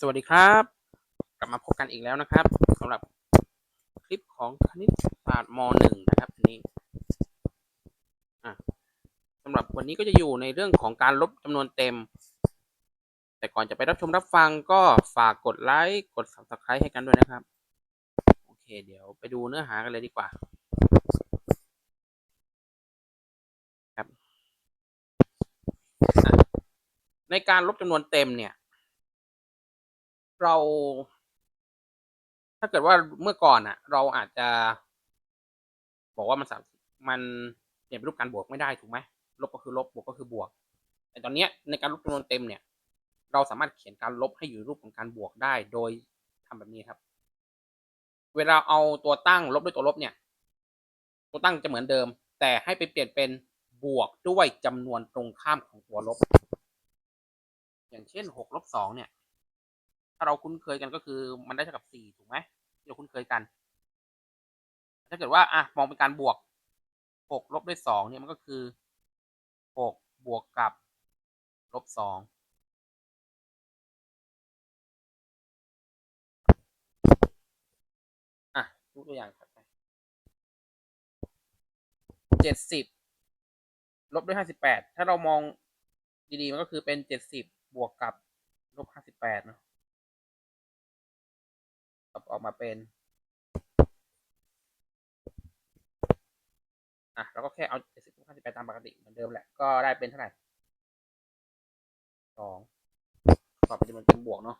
สวัสดีครับ กลับมาพบกันอีกแล้วนะครับสำหรับคลิปของคณิตศาสตร์ม .1 นะครับทีนี้สำหรับวันนี้ก็จะอยู่ในเรื่องของการลบจำนวนเต็ม แต่ก่อนจะไปรับชมรับฟังก็ฝากกดไลค์กด subscribe ให้กันด้วยนะครับ โอเค เดี๋ยวไปดูเนื้อหากันเลยดีกว่าในการลบจำนวนเต็มเนี่ย เรา ถ้าเกิดว่าเมื่อก่อนอะเราอาจจะ บอกว่ามันสามมันเปลี่ยนเป็นรูปการบวกไม่ได้ถูกไหมลบก็คือลบบวกก็คือบวก แต่ตอนนี้ในการลบจำนวนเต็มเนี่ย เราสามารถเขียนการลบให้อยู่รูปของการบวกได้โดยทำแบบนี้ครับ เวลาเอาตัวตั้งลบด้วยตัวลบเนี่ย ตัวตั้งจะเหมือนเดิม แต่ให้ไปเปลี่ยนเป็นบวกด้วยจำนวนตรงข้ามของตัวลบ อย่างเช่นหกลบสองเนี่ย ถ้าเราคุ้นเคยกันก็คือมันได้เท่ากับสี่ถูกไหมที่เราคุ้นเคยกัน ถ้าเกิดว่าอะมองเป็นการบวกหกลบด้วยสองเนี่ยมันก็คือหกบวกกับลบสองอะยกตัวอย่างครับเจ็ดสิบลบด้วยห้าสิบแปดถ้าเรามองดีๆมันก็คือเป็นเจ็ดสิบบวกกับลบห้าสิบแปดเนาะ ออกมาเป็น อะเราก็แค่เอาเจ็ดสิบห้าสิบแปดตามปกติเหมือนเดิมแหละ ก็ได้เป็นเท่าไหร่สองตอบเป็จำนวนเป็นบวกเนาะ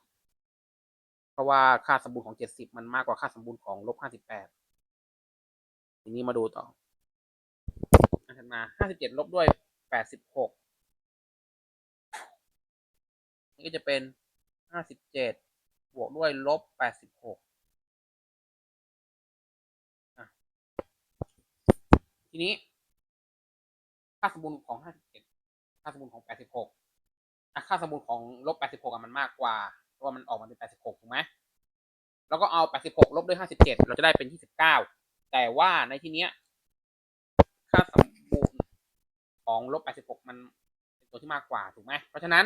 เพราะว่าค่าสมบูรณ์ของเจ็ดสิบมันมากกว่าค่าสมบูรณ์ของลบห้าสิบแปดทีนี้มาดูต่ออันถัดมาห้าสิบเจ็ดลบด้วยแปดสิบหกนี่ก็จะเป็นห้าสิบเจ็ดบวกด้วยลบแปดสิบหก ทีนี้ ค่าสมบูรณ์ของ57ค่าสมบูรณ์ของ86อะค่าสมบูรณ์ของลบ86อะมันมากกว่าเพราะว่ามันออกมาเป็น86ถูกไหมแล้วก็เอา86ลบด้วย57เราจะได้เป็น29แต่ว่าในที่เนี้ย ค่าสมบูรณ์ของลบ86มันเป็นตัวที่มากกว่าถูกไหมเพราะฉะนั้น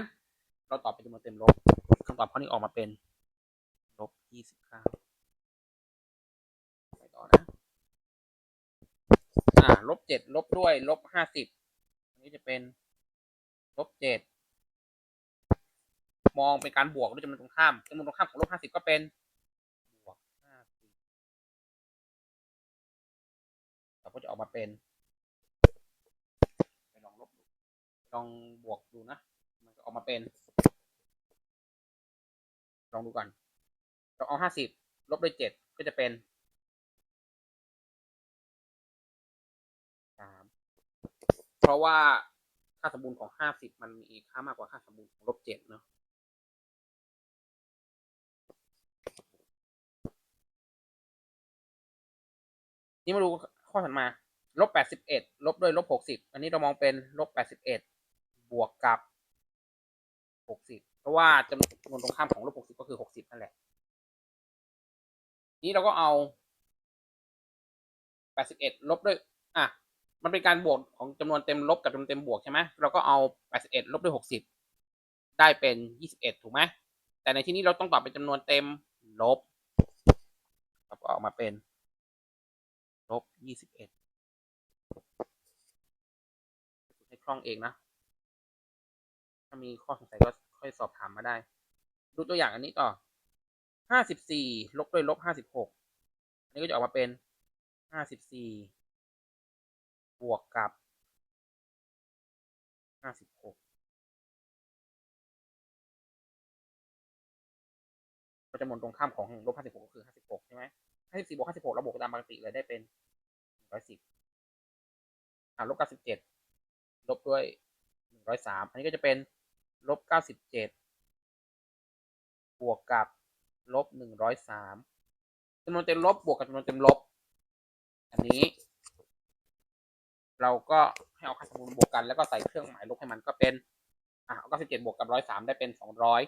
เราตอบเป็นจำนวนเต็มลบคำตอบข้อนี้ออกมาเป็นลบ29ไปต่อนะ อ่าลบเจ็ดลบด้วยลบห้าสิบอันนี้จะเป็นลบเจ็ดมองเป็นการบวกด้วยจำนวนตรงข้ามจำนวนตรงข้ามของลบห้าสิบก็เป็นบวกห้าสิบเราก็จะออกมาเป็นไปลองลบลองบวกดูนะ มันก็ออกมาเป็น ลองดูก่อนเราเอาห้าสิบลบด้วยเจ็ดก็จะเป็น เพราะว่าค่าสมบูรณ์ของห้าสิบมันมีค่ามากกว่าค่าสมบูรณ์ของลบเจ็ดเนาะนี่มาดูข้อถัดมาลบแปดสิบเอ็ดลบด้วยลบหกสิบอันนี้เรามองเป็นลบแปดสิบเอ็ดบวกกับหกสิบเพราะว่าจำนวนตรงข้ามของลบหกสิบก็คือหกสิบนั่นแหละ นี้เราก็เอาแปดสิบเอ็ดลบด้วย มันเป็นการบวกของจำนวนเต็มลบกับจำนวนเต็มบวกใช่ไหมเราก็เอา 81 ลบด้วย 60 ได้เป็น 21 ถูกไหมแต่ในที่นี้เราต้องตอบเป็นจำนวนเต็มลบเราก็ออกมาเป็นลบ 21 ให้คล่องเองนะ ถ้ามีข้อสงสัยก็ค่อยสอบถามมาได้ ดูตัวอย่างอันนี้ต่อ 54 ลบด้วยลบ 56 อันนี้ก็จะออกมาเป็น 54 บวกกับห้าสิบหกก็จำนวนตรงข้ามของลบห้าสิบหกก็คือห้าสิบหกใช่ไหมห้าสิบสี่บวกห้าสิบหกเราบวกตามปกติเลยได้เป็นหนึ่งร้อยสิบอ่าลบเก้าสิบเจ็ดลบด้วยหนึ่งร้อยสามอันนี้ก็จะเป็นลบเก้าสิบเจ็ดบวกกับลบหนึ่งร้อยสามจำนวนเต็มลบบวกกับจำนวนเต็มลบ อันนี้ เราก็ให้เอาค่าสมบูรณ์บวกกันแล้วก็ใส่เครื่องหมายลบให้มันก็เป็นอะเอา97บวกกับ103ได้เป็น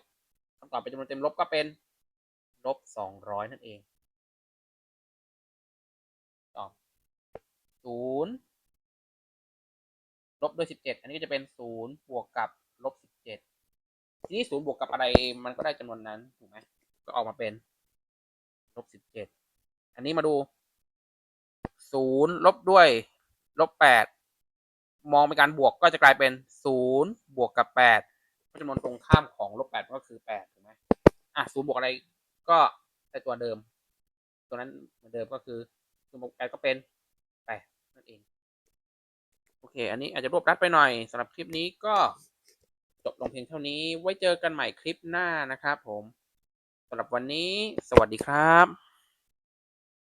200คำตอบเป็นจำนวนเต็มลบก็เป็นลบ200นั่นเองตอบ0ลบด้วย17อันนี้ก็จะเป็น0บวกกับลบ17ทีนี้ศูนย์บวกกับอะไรมันก็ได้จำนวนนั้นถูกไหมก็ออกมาเป็นลบสิบเจ็ดอันนี้มาดูศูนย์ลบด้วย ลบแปดมองเป็นการบวกก็จะกลายเป็นศูนย์บวกกับแปดจำนวนตรงข้ามของลบแปดก็คือแปดถูกไหมอะศูนย์บวกอะไรก็ได้ตัวเดิม ตัวนั้นเหมือนเดิมก็คือศูนย์บวกแปดก็เป็นแปดนั่นเอง โอเค อันนี้อาจจะรวบรัดไปหน่อยสำหรับคลิปนี้ก็จบลงเพียงเท่านี้ ไว้เจอกันใหม่คลิปหน้านะครับผมสำหรับวันนี้ สวัสดีครับ